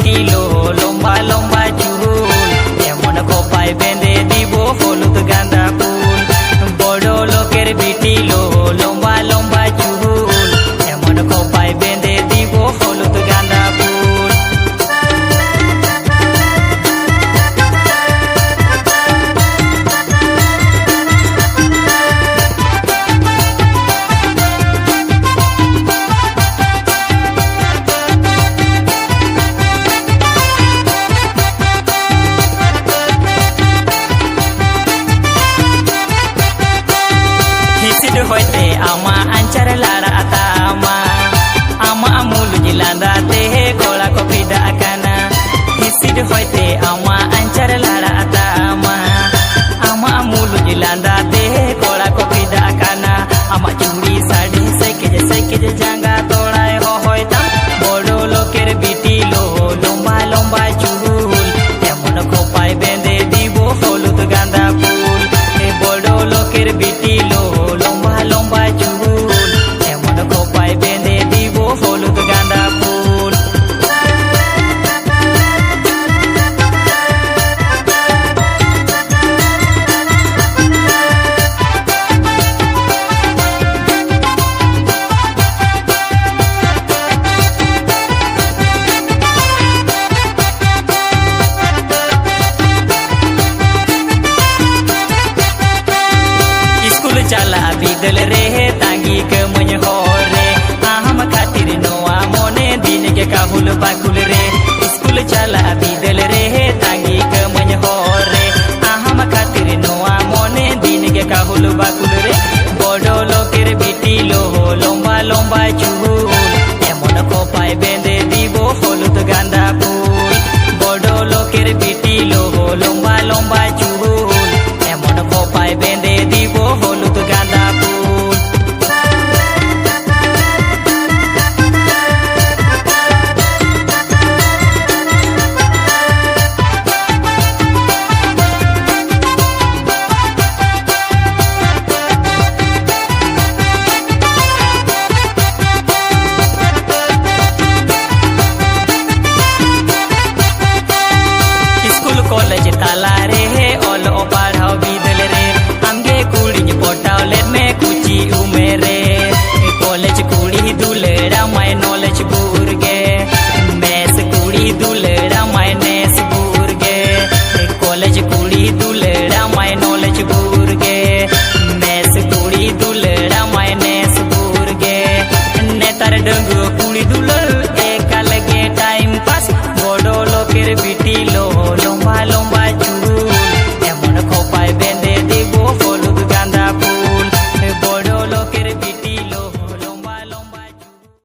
ছিল লম্বা লম্বা চুল। এমন কোপায় বেঁধে দিব হলুদ গাঁদা ফুল। বড় লোকের বিটিল লম্বা লম্বা Nanga ᱵᱚᱫᱚᱞ ᱨᱮ ᱛᱟᱸᱜᱤ ᱠᱟᱹᱢᱟᱹᱧ ᱦᱚᱲ ᱨᱮ ᱟᱢ ᱠᱷᱟᱹᱛᱤᱨ ᱱᱚᱣᱟ ᱢᱚᱱᱮ ᱫᱤᱱ ᱜᱮ ᱠᱟᱵᱩᱞ ᱵᱟᱠᱩᱞ ᱨᱮ ᱤᱥᱠᱩᱞ ᱪᱟᱞᱟᱜ ᱵᱤᱫᱟᱹᱞ ᱨᱮ ᱛᱟᱸᱜᱤ ᱠᱟᱹᱢᱟᱹᱧ ᱦᱚᱲ ᱨᱮ ᱟᱢ ᱠᱷᱟᱹᱛᱤᱨ ᱱᱚᱣᱟ ᱢᱚᱱᱮ ᱫᱤᱱ ᱜᱮ ᱠᱟᱵᱩᱞ ᱵᱟᱠᱩᱞ ᱨᱮ ᱵᱚᱰᱚ ᱞᱚᱠᱮᱨ ᱵᱤᱴᱤ ᱞᱚ ᱞᱚᱢᱵᱟ ᱞᱚᱢᱵᱟ ᱪᱩ पाला रे हे, ओलो पढ़ाओ बिदल रे। अंगे कुड़ी पोटाओ ले में कुची उमे रे। कॉलेज कुड़ी दुलेड़ा माय नॉलेज बूर गे। मैस कुड़ी दुलेड़ा माय नेस बूर गे। कॉलेज कुड़ी दुलेड़ा माय नॉलेज बूर गे। मैस कुड़ी दुलेड़ा माय नेस बूर गे। ने तर डंगो कुड़ी दुलो एकल के टाइम पास। बड़ो लोकेर बिटी लो लंबा लंबा